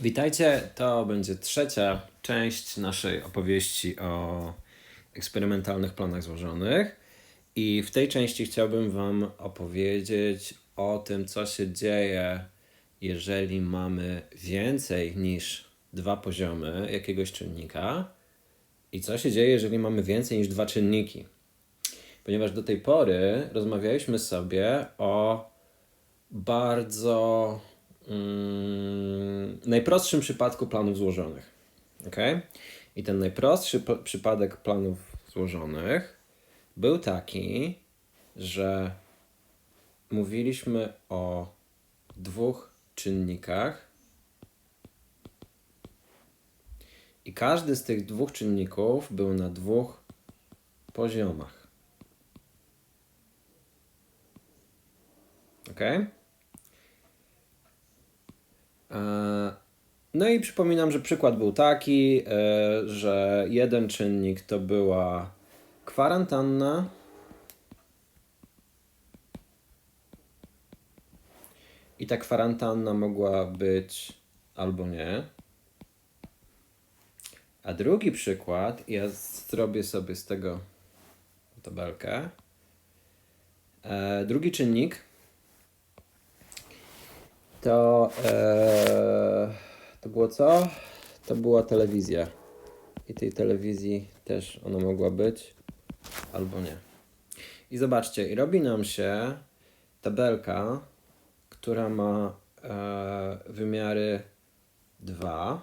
Witajcie, to będzie trzecia część naszej opowieści o eksperymentalnych planach złożonych. I w tej części chciałbym Wam opowiedzieć o tym, co się dzieje, jeżeli mamy więcej niż dwa poziomy jakiegoś czynnika, i co się dzieje, jeżeli mamy więcej niż dwa czynniki. Ponieważ do tej pory rozmawialiśmy sobie o bardzo mm, najprostszym przypadku planów złożonych. ok? I ten najprostszy przypadek planów złożonych był taki, że mówiliśmy o dwóch czynnikach i każdy z tych dwóch czynników był na dwóch poziomach. Ok? E, No i przypominam, że przykład był taki, e, że jeden czynnik to była kwarantanna. I ta kwarantanna mogła być albo nie. A drugi przykład, ja zrobię sobie z tego tabelkę. E, drugi czynnik to, e, to było co? To była telewizja. I tej telewizji też ona mogła być albo nie. I zobaczcie, i robi nam się tabelka, która ma e, wymiary 2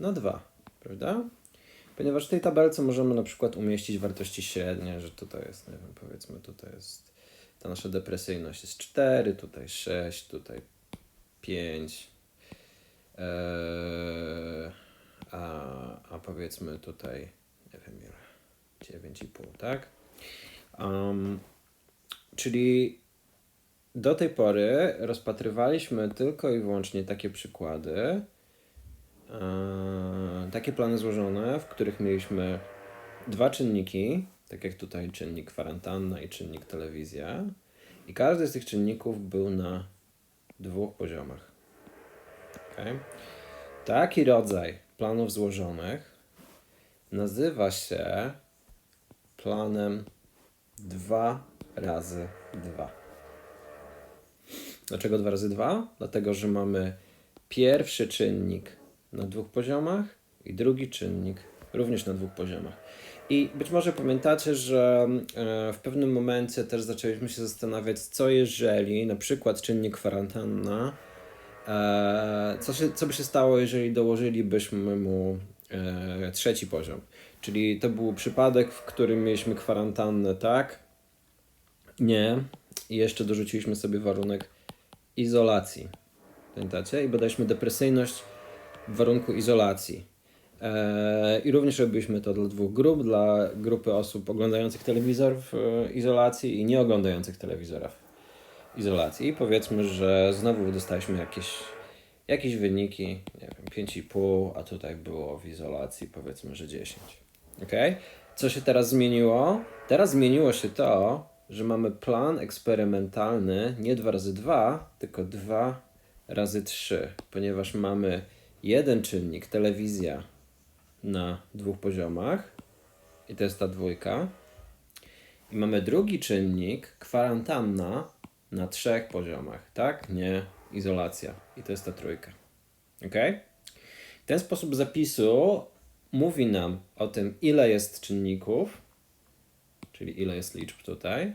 na 2, prawda? Ponieważ w tej tabelce możemy na przykład umieścić wartości średnie, że tutaj jest, nie wiem, powiedzmy, tutaj jest ta nasza depresyjność jest 4, tutaj 6, tutaj 5. Eee, a, a powiedzmy tutaj, nie wiem ile, 9,5, tak? Um, czyli do tej pory rozpatrywaliśmy tylko i wyłącznie takie przykłady, e, takie plany złożone, w których mieliśmy dwa czynniki, tak jak tutaj czynnik kwarantanna i czynnik telewizja, i każdy z tych czynników był na dwóch poziomach. Okay? Taki rodzaj planów złożonych nazywa się planem 2 razy 2. Dlaczego 2 razy 2? Dlatego, że mamy pierwszy czynnik na dwóch poziomach i drugi czynnik również na dwóch poziomach. I być może pamiętacie, że e, w pewnym momencie też zaczęliśmy się zastanawiać, co jeżeli na przykład czynnik kwarantanna, e, co, się, co by się stało, jeżeli dołożylibyśmy mu e, trzeci poziom. Czyli to był przypadek, w którym mieliśmy kwarantannę, tak? Nie. I jeszcze dorzuciliśmy sobie warunek izolacji. Pamiętacie? I badaliśmy depresyjność w warunku izolacji. Eee, I również robiliśmy to dla dwóch grup, dla grupy osób oglądających telewizor w e, izolacji i nie oglądających telewizora w izolacji. I powiedzmy, że znowu dostaliśmy jakieś, jakieś wyniki, nie wiem, 5,5, a tutaj było w izolacji powiedzmy, że 10. Ok? Co się teraz zmieniło? Teraz zmieniło się to, że mamy plan eksperymentalny nie 2 razy 2, tylko 2 razy 3, ponieważ mamy jeden czynnik, telewizja, na dwóch poziomach i to jest ta dwójka. I mamy drugi czynnik, kwarantanna, na trzech poziomach, tak? Nie, izolacja. I to jest ta trójka. Ok? Ten sposób zapisu mówi nam o tym, ile jest czynników, czyli ile jest liczb tutaj,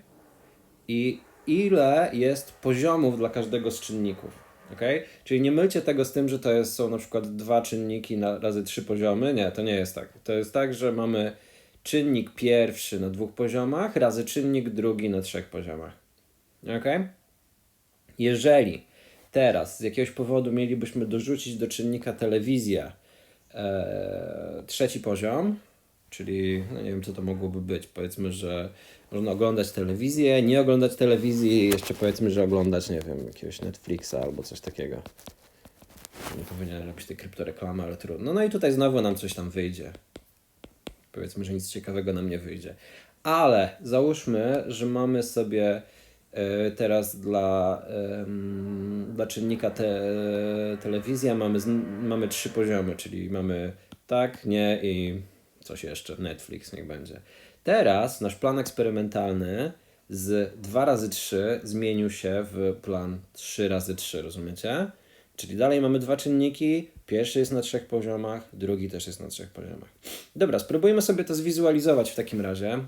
i ile jest poziomów dla każdego z czynników. Okay? Czyli nie mylcie tego z tym, że to jest, są na przykład dwa czynniki na razy trzy poziomy. Nie, to nie jest tak. To jest tak, że mamy czynnik pierwszy na dwóch poziomach razy czynnik drugi na trzech poziomach. Ok? Jeżeli teraz z jakiegoś powodu mielibyśmy dorzucić do czynnika telewizja e, trzeci poziom, czyli no nie wiem co to mogłoby być, powiedzmy, że można oglądać telewizję, nie oglądać telewizji jeszcze powiedzmy, że oglądać, nie wiem, jakiegoś Netflixa albo coś takiego. Nie powinien robić tej kryptoreklamy, ale trudno. No i tutaj znowu nam coś tam wyjdzie. Powiedzmy, że nic ciekawego nam nie wyjdzie. Ale załóżmy, że mamy sobie E, Teraz dla, em, dla czynnika te, telewizja mamy, mamy trzy poziomy, czyli mamy tak, nie i coś jeszcze, Netflix niech będzie. Teraz nasz plan eksperymentalny z 2 razy 3 zmienił się w plan 3 razy 3, rozumiecie? Czyli dalej mamy dwa czynniki, pierwszy jest na trzech poziomach, drugi też jest na trzech poziomach. Dobra, spróbujmy sobie to zwizualizować w takim razie.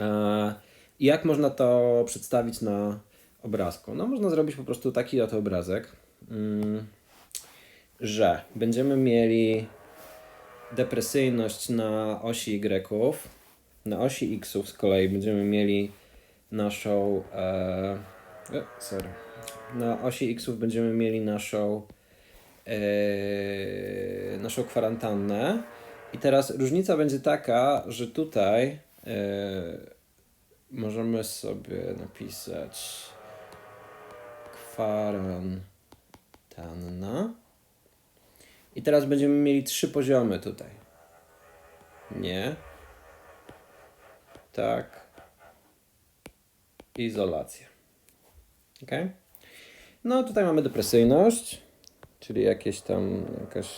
E, I jak można to przedstawić na obrazku? No, można zrobić po prostu taki oto obrazek, mm, że będziemy mieli depresyjność na osi Y, na osi X z kolei będziemy mieli naszą. E, sorry. Na osi X będziemy mieli naszą. E, naszą kwarantannę. I teraz różnica będzie taka, że tutaj e, możemy sobie napisać kwarantanna. I teraz będziemy mieli trzy poziomy tutaj. Nie. Tak. Izolacja. Ok? No tutaj mamy depresyjność, czyli jakieś tam jakaś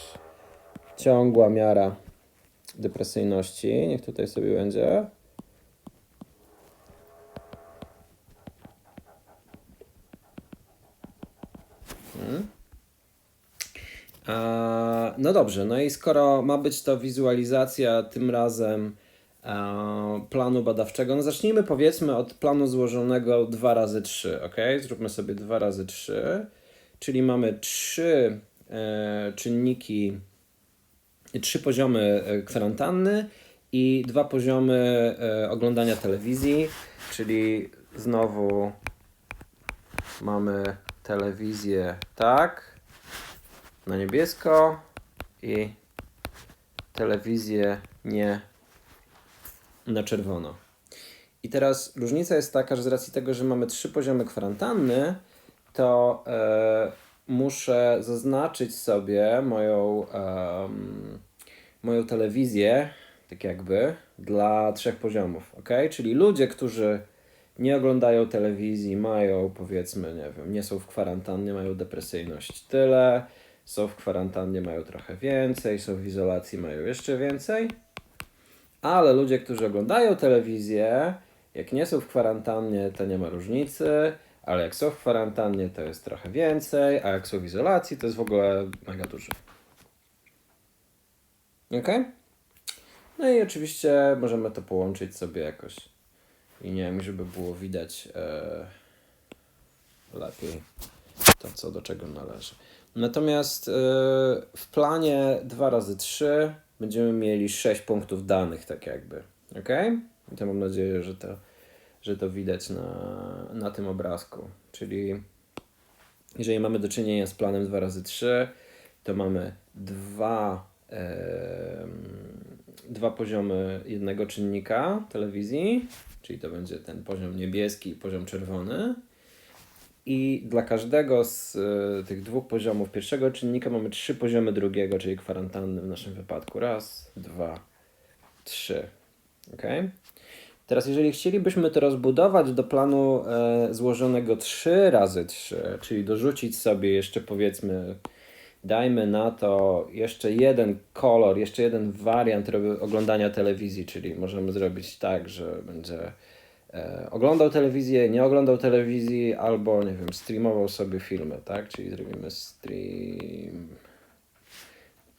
ciągła miara depresyjności. Niech tutaj sobie będzie. No dobrze, no i skoro ma być to wizualizacja tym razem e, planu badawczego, no zacznijmy powiedzmy od planu złożonego 2 razy 3 ok? Zróbmy sobie 2 razy 3 czyli mamy trzy e, czynniki, trzy poziomy e, kwarantanny i dwa poziomy e, oglądania telewizji, czyli znowu mamy telewizję tak, na niebiesko i telewizję nie na czerwono. I teraz różnica jest taka, że z racji tego, że mamy trzy poziomy kwarantanny, to e, muszę zaznaczyć sobie moją, moją telewizję, tak jakby, dla trzech poziomów, ok? Czyli ludzie, którzy nie oglądają telewizji, mają powiedzmy, nie wiem, nie są w kwarantannie, mają depresyjność tyle, są w kwarantannie, mają trochę więcej, są w izolacji, mają jeszcze więcej. Ale ludzie, którzy oglądają telewizję, jak nie są w kwarantannie, to nie ma różnicy, ale jak są w kwarantannie, to jest trochę więcej, a jak są w izolacji, to jest w ogóle mega dużo. Ok? No i oczywiście możemy to połączyć sobie jakoś i nie wiem, żeby było widać e, lepiej to, co do czego należy. Natomiast e, w planie 2 razy 3 będziemy mieli 6 punktów danych, tak jakby. Ok? I to mam nadzieję, że to, że to widać na, na tym obrazku. Czyli jeżeli mamy do czynienia z planem 2 razy 3 to mamy dwa, em, dwa poziomy jednego czynnika telewizji, czyli to będzie ten poziom niebieski i poziom czerwony. I dla każdego z e, tych dwóch poziomów pierwszego czynnika mamy trzy poziomy drugiego, czyli kwarantanny w naszym wypadku. Raz, dwa, trzy. Ok? Teraz, jeżeli chcielibyśmy to rozbudować do planu e, złożonego 3 razy 3, czyli dorzucić sobie jeszcze powiedzmy, dajmy na to jeszcze jeden kolor, jeszcze jeden wariant oglądania telewizji, czyli możemy zrobić tak, że będzie oglądał telewizję, nie oglądał telewizji, albo nie wiem, streamował sobie filmy, tak? Czyli zrobimy stream.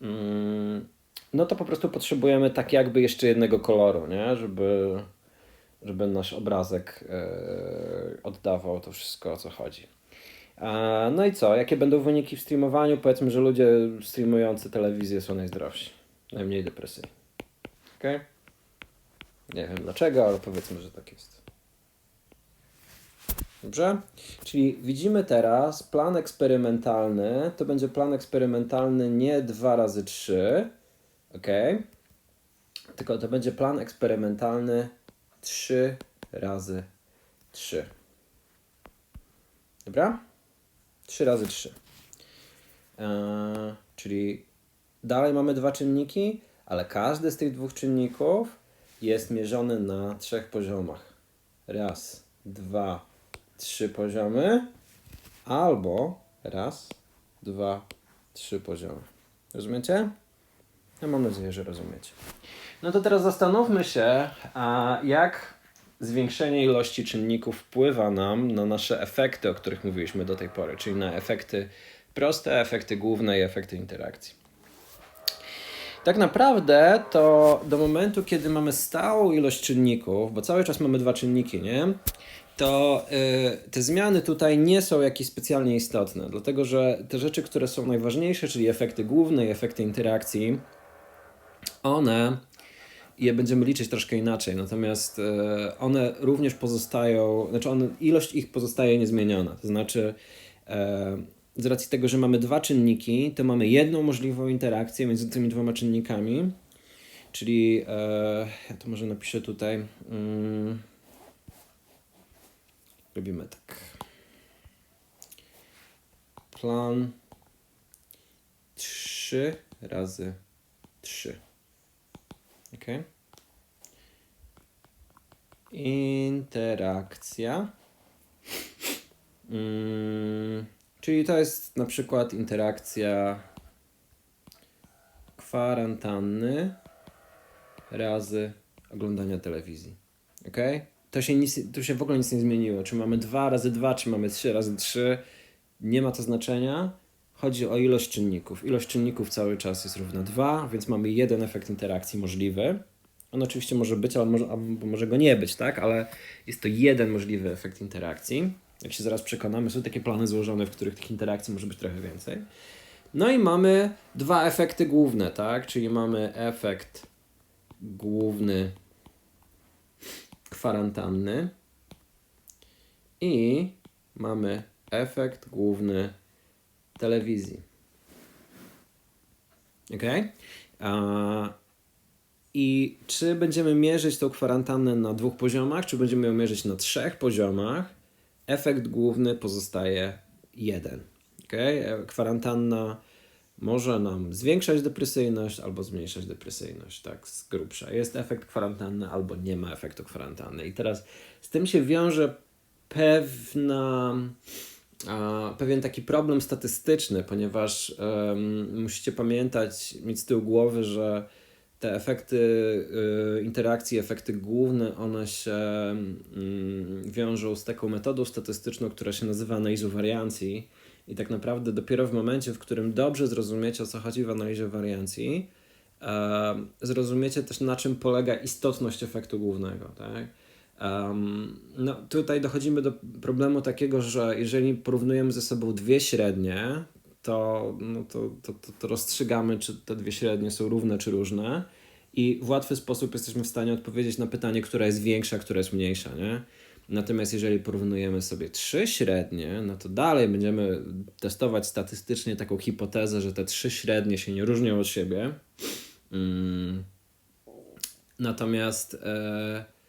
Mm, no to po prostu potrzebujemy tak jakby jeszcze jednego koloru, nie? Żeby, żeby nasz obrazek e, oddawał to wszystko o co chodzi. A, no i co? Jakie będą wyniki w streamowaniu? Powiedzmy, że ludzie streamujący telewizję są najzdrowsi, najmniej depresyjni. Okej? Nie wiem dlaczego, ale powiedzmy, że tak jest. Dobrze? Czyli widzimy teraz plan eksperymentalny. To będzie plan eksperymentalny nie 2 razy 3, ok? Tylko to będzie plan eksperymentalny 3 razy 3. Dobra? 3 razy 3. Eee, czyli dalej mamy dwa czynniki, ale każdy z tych dwóch czynników jest mierzony na trzech poziomach. Raz, dwa, trzy poziomy, albo raz, dwa, trzy poziomy. Rozumiecie? Ja mam nadzieję, że rozumiecie. No to teraz zastanówmy się, a jak zwiększenie ilości czynników wpływa nam na nasze efekty, o których mówiliśmy do tej pory, czyli na efekty proste, efekty główne i efekty interakcji. Tak naprawdę to do momentu, kiedy mamy stałą ilość czynników, bo cały czas mamy dwa czynniki, nie? To y, te zmiany tutaj nie są jakieś specjalnie istotne, dlatego że te rzeczy, które są najważniejsze, czyli efekty główne i efekty interakcji, one je będziemy liczyć troszkę inaczej, natomiast e, one również pozostają, znaczy one, ilość ich pozostaje niezmieniona. To znaczy, e, z racji tego, że mamy dwa czynniki, to mamy jedną możliwą interakcję między tymi dwoma czynnikami, czyli e, ja to może napiszę tutaj. Mm, robimy tak. Plan 3 razy 3. Ok. Interakcja. Mm, czyli to jest na przykład interakcja kwarantanny razy oglądania telewizji. Ok? To się, nic, to się w ogóle nic nie zmieniło. Czy mamy 2 razy 2, czy mamy 3 razy 3, nie ma to znaczenia. Chodzi o ilość czynników. Ilość czynników cały czas jest równa 2, więc mamy jeden efekt interakcji możliwy. On oczywiście może być, ale może, albo może go nie być, tak? Ale jest to jeden możliwy efekt interakcji. Jak się zaraz przekonamy, są takie plany złożone, w których tych interakcji może być trochę więcej. No i mamy dwa efekty główne, tak? Czyli mamy efekt główny kwarantanny i mamy efekt główny telewizji. Ok? I czy będziemy mierzyć tą kwarantannę na dwóch poziomach, czy będziemy ją mierzyć na trzech poziomach, efekt główny pozostaje jeden. Okay? Kwarantanna może nam zwiększać depresyjność albo zmniejszać depresyjność, tak z grubsza. Jest efekt kwarantanny albo nie ma efektu kwarantanny. I teraz z tym się wiąże pewna a, pewien taki problem statystyczny, ponieważ um, musicie pamiętać, mieć z tyłu głowy, że te efekty y, interakcji, efekty główne, one się y, wiążą z taką metodą statystyczną, która się nazywa analizą. I tak naprawdę dopiero w momencie, w którym dobrze zrozumiecie, o co chodzi w analizie wariancji, zrozumiecie też, na czym polega istotność efektu głównego. Tak? Um, no, tutaj dochodzimy do problemu takiego, że jeżeli porównujemy ze sobą dwie średnie, to, no to, to, to, to rozstrzygamy, czy te dwie średnie są równe, czy różne. I w łatwy sposób jesteśmy w stanie odpowiedzieć na pytanie, która jest większa, która jest mniejsza. Nie? Natomiast jeżeli porównujemy sobie trzy średnie, no to dalej będziemy testować statystycznie taką hipotezę, że te trzy średnie się nie różnią od siebie. Mm. Natomiast. E,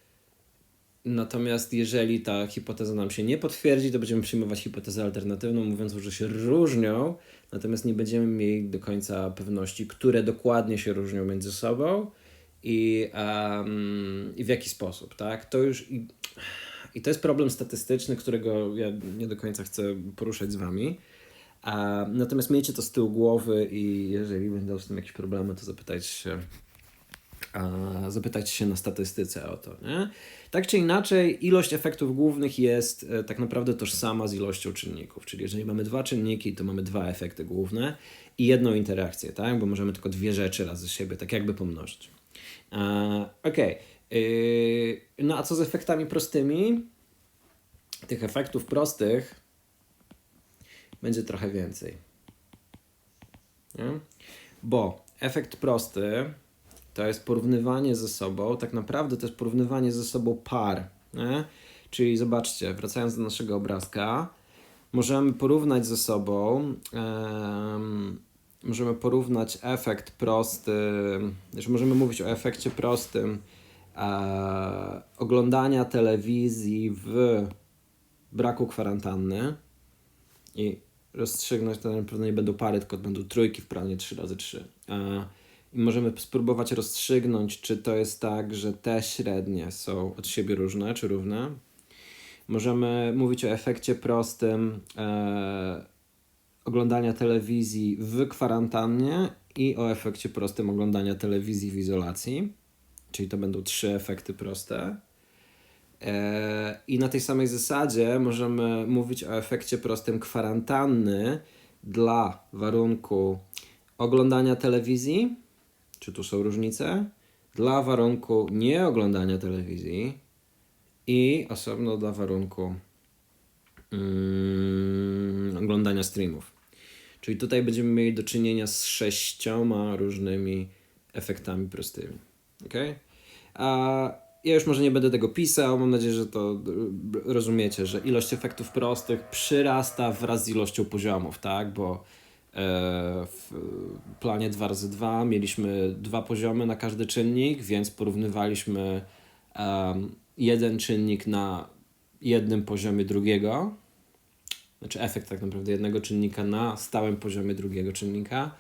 Natomiast jeżeli ta hipoteza nam się nie potwierdzi, to będziemy przyjmować hipotezę alternatywną, mówiąc, że się różnią, natomiast nie będziemy mieli do końca pewności, które dokładnie się różnią między sobą i, um, i w jaki sposób. Tak? To już i, i to jest problem statystyczny, którego ja nie do końca chcę poruszać z Wami. A, natomiast miejcie to z tyłu głowy i jeżeli będą z tym jakieś problemy, to zapytajcie się a zapytać się na statystyce o to. Nie? Tak czy inaczej, ilość efektów głównych jest e, tak naprawdę tożsama z ilością czynników. Czyli jeżeli mamy dwa czynniki, to mamy dwa efekty główne i jedną interakcję, tak? bo możemy tylko dwie rzeczy razy siebie tak jakby pomnożyć. Ok. Yy, no a co z efektami prostymi? Tych efektów prostych będzie trochę więcej. Nie? Bo efekt prosty to jest porównywanie ze sobą, tak naprawdę to jest porównywanie ze sobą par. Nie? Czyli zobaczcie, wracając do naszego obrazka, możemy porównać ze sobą, możemy porównać efekt prosty, że możemy mówić o efekcie prostym e, oglądania telewizji w braku kwarantanny i rozstrzygnąć, to na pewno nie będą pary, tylko będą trójki w planie 3 razy 3 e, i możemy spróbować rozstrzygnąć, czy to jest tak, że te średnie są od siebie różne czy równe. możemy mówić o efekcie prostym e, oglądania telewizji w kwarantannie i o efekcie prostym oglądania telewizji w izolacji. Czyli to będą trzy efekty proste. E, I na tej samej zasadzie możemy mówić o efekcie prostym kwarantanny dla warunku oglądania telewizji, czy tu są różnice, dla warunku nieoglądania telewizji i osobno dla warunku mm, oglądania streamów. Czyli tutaj będziemy mieli do czynienia z sześcioma różnymi efektami prostymi. Okay? A ja już może nie będę tego pisał, mam nadzieję, że to y, rozumiecie, że ilość efektów prostych przyrasta wraz z ilością poziomów, tak? Bo e, w planie 2 razy 2 mieliśmy dwa poziomy na każdy czynnik, więc porównywaliśmy jeden czynnik na jednym poziomie drugiego, znaczy efekt tak naprawdę jednego czynnika na stałym poziomie drugiego czynnika.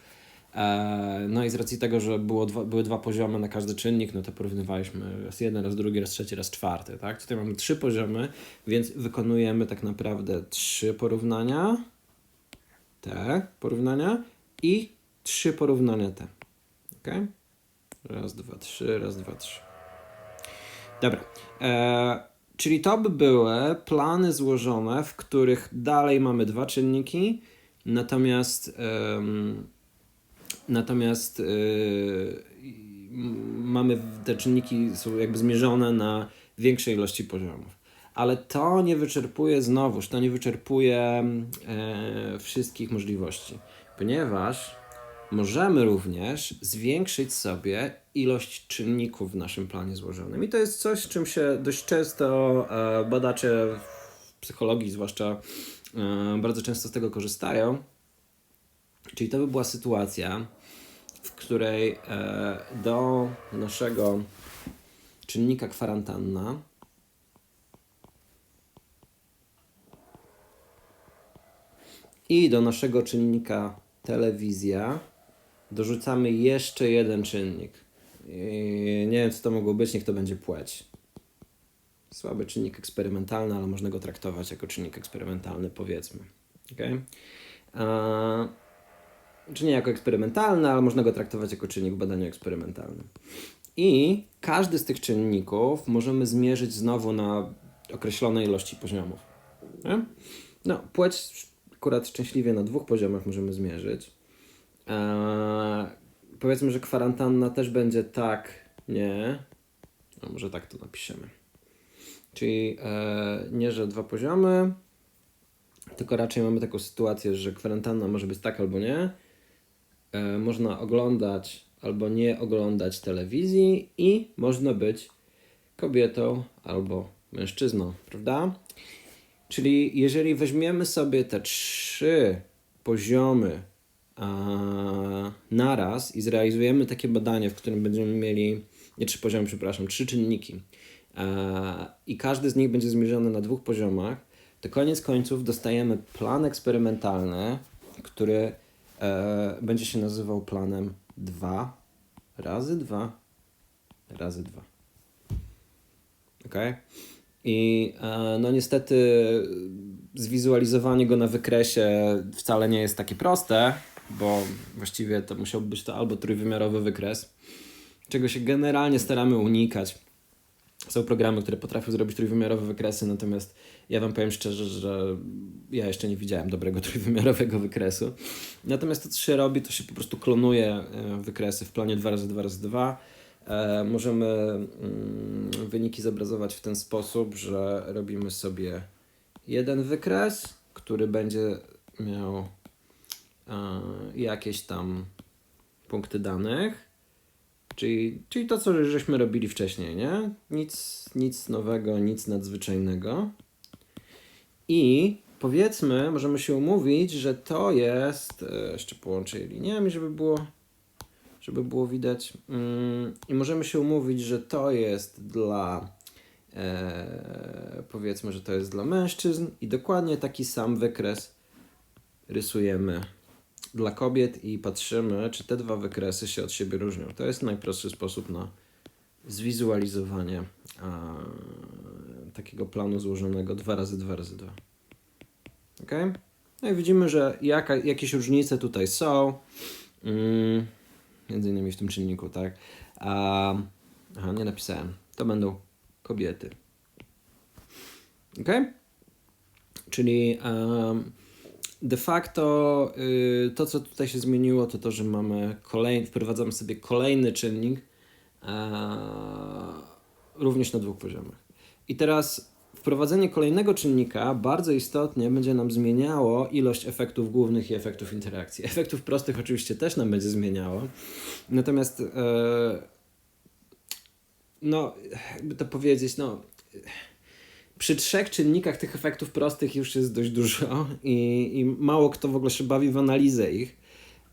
E, No i z racji tego, że było dwa, były dwa poziomy na każdy czynnik, no to porównywaliśmy raz jeden, raz drugi, raz trzeci, raz czwarty, tak? Tutaj mamy trzy poziomy, więc wykonujemy tak naprawdę trzy porównania, te porównania i trzy porównania te, ok? Raz, dwa, trzy, raz, dwa, trzy. Dobra. E, czyli to by były plany złożone, w których dalej mamy dwa czynniki, natomiast em, natomiast m- mamy te czynniki są jakby zmierzone na większej ilości poziomów. Ale to nie wyczerpuje znowuż, to nie wyczerpuje e, wszystkich możliwości, ponieważ możemy również zwiększyć sobie ilość czynników w naszym planie złożonym. I to jest coś, czym się dość często e, badacze w psychologii, zwłaszcza, e, bardzo często z tego korzystają. Czyli to by była sytuacja, której e, do naszego czynnika kwarantanna i do naszego czynnika telewizja dorzucamy jeszcze jeden czynnik. I nie wiem, co to mogło być, niech to będzie płeć. Słaby czynnik eksperymentalny, ale można go traktować jako czynnik eksperymentalny, powiedzmy. Okay? Czy nie jako eksperymentalny, ale można go traktować jako czynnik w badaniu eksperymentalnym. I każdy z tych czynników możemy zmierzyć znowu na określonej ilości poziomów. Nie? No, płeć akurat szczęśliwie na dwóch poziomach możemy zmierzyć. Eee, powiedzmy, że kwarantanna też będzie tak, nie. A może tak to napiszemy. Czyli e, nie, że dwa poziomy, tylko raczej mamy taką sytuację, że kwarantanna może być tak albo nie. E, można oglądać albo nie oglądać telewizji i można być kobietą albo mężczyzną, prawda? Czyli jeżeli weźmiemy sobie te trzy poziomy a, naraz i zrealizujemy takie badanie, w którym będziemy mieli, nie trzy poziomy, przepraszam, trzy czynniki a, i każdy z nich będzie zmierzony na dwóch poziomach, to koniec końców dostajemy plan eksperymentalny, który e, będzie się nazywał planem 2 razy 2 razy 2. Ok? I e, no niestety zwizualizowanie go na wykresie wcale nie jest takie proste, bo właściwie to musiałby być to albo trójwymiarowy wykres, czego się generalnie staramy unikać. Są programy, które potrafią zrobić trójwymiarowe wykresy, natomiast ja Wam powiem szczerze, że ja jeszcze nie widziałem dobrego trójwymiarowego wykresu. Natomiast to, co się robi, to się po prostu klonuje e, wykresy w planie 2x2x2. E, możemy mm, wyniki zobrazować w ten sposób, że robimy sobie jeden wykres, który będzie miał e, jakieś tam punkty danych. Czyli, czyli to, co żeśmy robili wcześniej, nie? Nic, nic nowego, nic nadzwyczajnego. I powiedzmy, możemy się umówić, że to jest. e, Jeszcze połączę je liniami, żeby było, żeby było widać. Mm, I możemy się umówić, że to jest dla. E, powiedzmy, że to jest dla mężczyzn, i dokładnie taki sam wykres rysujemy dla kobiet i patrzymy, czy te dwa wykresy się od siebie różnią. To jest najprostszy sposób na zwizualizowanie a, takiego planu złożonego 2 razy 2 razy 2. Ok? No i widzimy, że jaka, jakieś różnice tutaj są. Mm, między innymi w tym czynniku, tak? A, aha, nie napisałem. To będą kobiety. Ok? Czyli em, de facto y, to, co tutaj się zmieniło, to to, że mamy kolej, wprowadzamy sobie kolejny czynnik również na dwóch poziomach. I teraz wprowadzenie kolejnego czynnika bardzo istotnie będzie nam zmieniało ilość efektów głównych i efektów interakcji. Efektów prostych oczywiście też nam będzie zmieniało. Natomiast e, no, jakby to powiedzieć, no przy trzech czynnikach tych efektów prostych już jest dość dużo i, i mało kto w ogóle się bawi w analizę ich.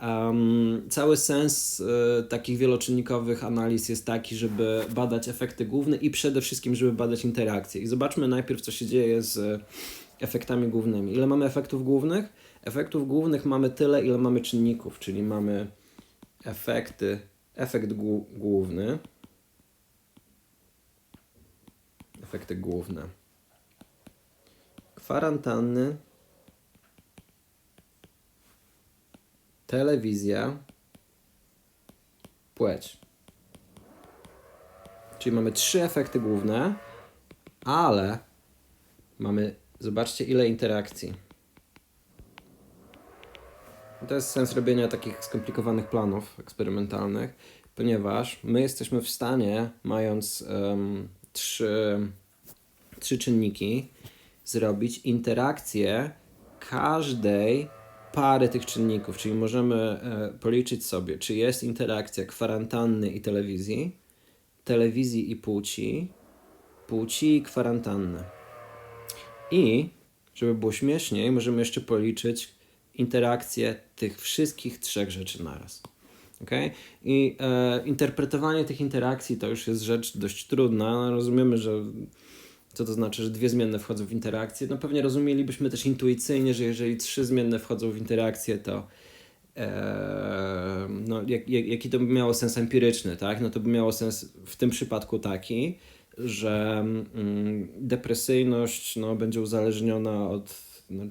Um, cały sens e, takich wieloczynnikowych analiz jest taki, żeby badać efekty główne i przede wszystkim, żeby badać interakcje. I zobaczmy najpierw, co się dzieje z efektami głównymi. Ile mamy efektów głównych? Efektów głównych mamy tyle, ile mamy czynników, czyli mamy efekty, efekt główny, efekty główne, kwarantanny, telewizja, płeć. Czyli mamy trzy efekty główne, ale mamy, zobaczcie ile interakcji. To jest sens robienia takich skomplikowanych planów eksperymentalnych, ponieważ my jesteśmy w stanie, mając em, trzy, trzy czynniki, zrobić interakcję każdej pary tych czynników, czyli możemy e, policzyć sobie, czy jest interakcja kwarantanny i telewizji, telewizji i płci, płci i kwarantanny. I, żeby było śmieszniej, możemy jeszcze policzyć interakcje tych wszystkich trzech rzeczy naraz. Okay? I e, interpretowanie tych interakcji to już jest rzecz dość trudna. Rozumiemy, że co to znaczy, że dwie zmienne wchodzą w interakcję. No pewnie rozumielibyśmy też intuicyjnie, że jeżeli trzy zmienne wchodzą w interakcję, to no, jak, jak, jaki to by miało sens empiryczny, tak? No to by miało sens w tym przypadku taki, że mm, depresyjność no, będzie uzależniona od, no,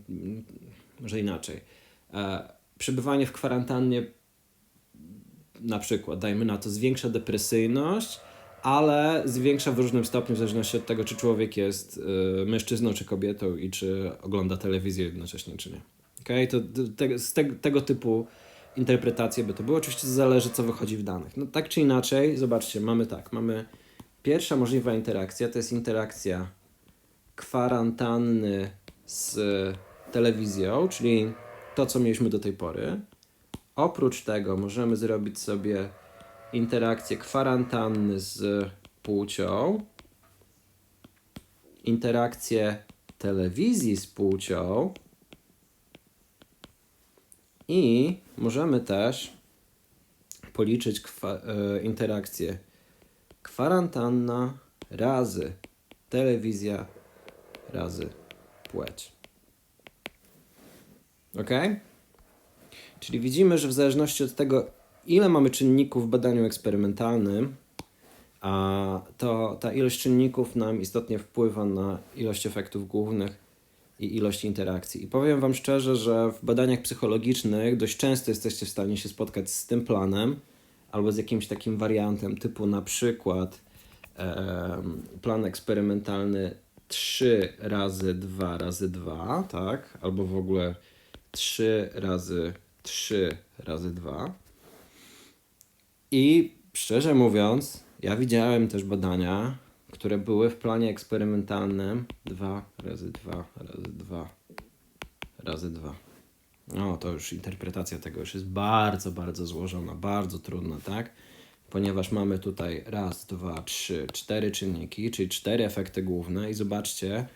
może inaczej, e, przebywanie w kwarantannie na przykład, dajmy na to, zwiększa depresyjność, ale zwiększa w różnym stopniu w zależności od tego, czy człowiek jest y, mężczyzną czy kobietą i czy ogląda telewizję jednocześnie, czy nie. Okay? To, te, z te, tego typu interpretacje by to było. Oczywiście zależy, co wychodzi w danych. No tak czy inaczej, zobaczcie, mamy tak, mamy pierwsza możliwa interakcja, to jest interakcja kwarantanny z telewizją, czyli to, co mieliśmy do tej pory. Oprócz tego możemy zrobić sobie interakcję kwarantanny z płcią, interakcję telewizji z płcią i możemy też policzyć kwa, e, interakcję kwarantanna razy telewizja razy płeć. Ok? Czyli widzimy, że w zależności od tego, ile mamy czynników w badaniu eksperymentalnym, a to ta ilość czynników nam istotnie wpływa na ilość efektów głównych i ilość interakcji. I powiem Wam szczerze, że w badaniach psychologicznych dość często jesteście w stanie się spotkać z tym planem albo z jakimś takim wariantem, typu na przykład em, plan eksperymentalny 3 razy 2 razy 2, tak? Albo w ogóle 3 razy 3 razy 2. I szczerze mówiąc, ja widziałem też badania, które były w planie eksperymentalnym 2 razy 2 razy 2 razy 2. No, to już interpretacja tego już jest bardzo, bardzo złożona, bardzo trudna, tak? Ponieważ mamy tutaj raz, dwa, trzy, cztery czynniki, czyli cztery efekty główne i zobaczcie,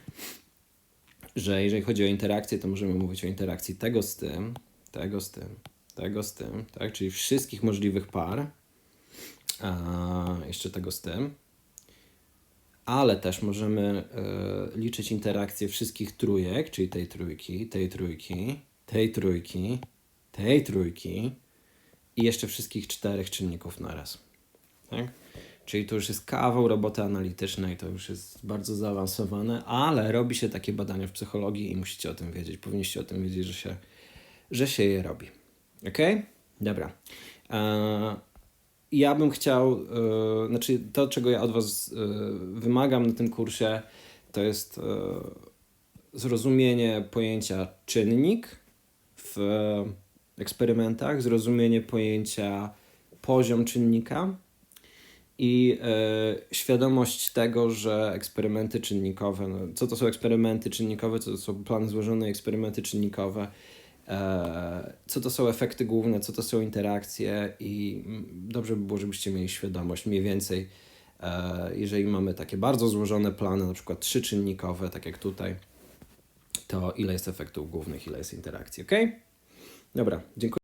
że jeżeli chodzi o interakcję, to możemy mówić o interakcji tego z tym, tego z tym, tego z tym, tak? Czyli wszystkich możliwych par, jeszcze tego z tym, ale też możemy e, liczyć interakcje wszystkich trójek, czyli tej trójki, tej trójki, tej trójki, tej trójki i jeszcze wszystkich czterech czynników naraz. Tak? Czyli to już jest kawał roboty analitycznej, to już jest bardzo zaawansowane, ale robi się takie badania w psychologii i musicie o tym wiedzieć. Powinniście o tym wiedzieć, że się, że się je robi. Ok? Dobra. Eee, ja bym chciał, e, znaczy to, czego ja od Was e, wymagam na tym kursie, to jest e, zrozumienie pojęcia czynnik w eksperymentach, zrozumienie pojęcia poziom czynnika i świadomość tego, że eksperymenty czynnikowe, no, co to są eksperymenty czynnikowe, co to są plany złożone eksperymenty czynnikowe, co to są efekty główne, co to są interakcje i dobrze by było, żebyście mieli świadomość mniej więcej, e, jeżeli mamy takie bardzo złożone plany, na przykład trzyczynnikowe, tak jak tutaj, to ile jest efektów głównych, ile jest interakcji, ok? Dobra, dziękuję.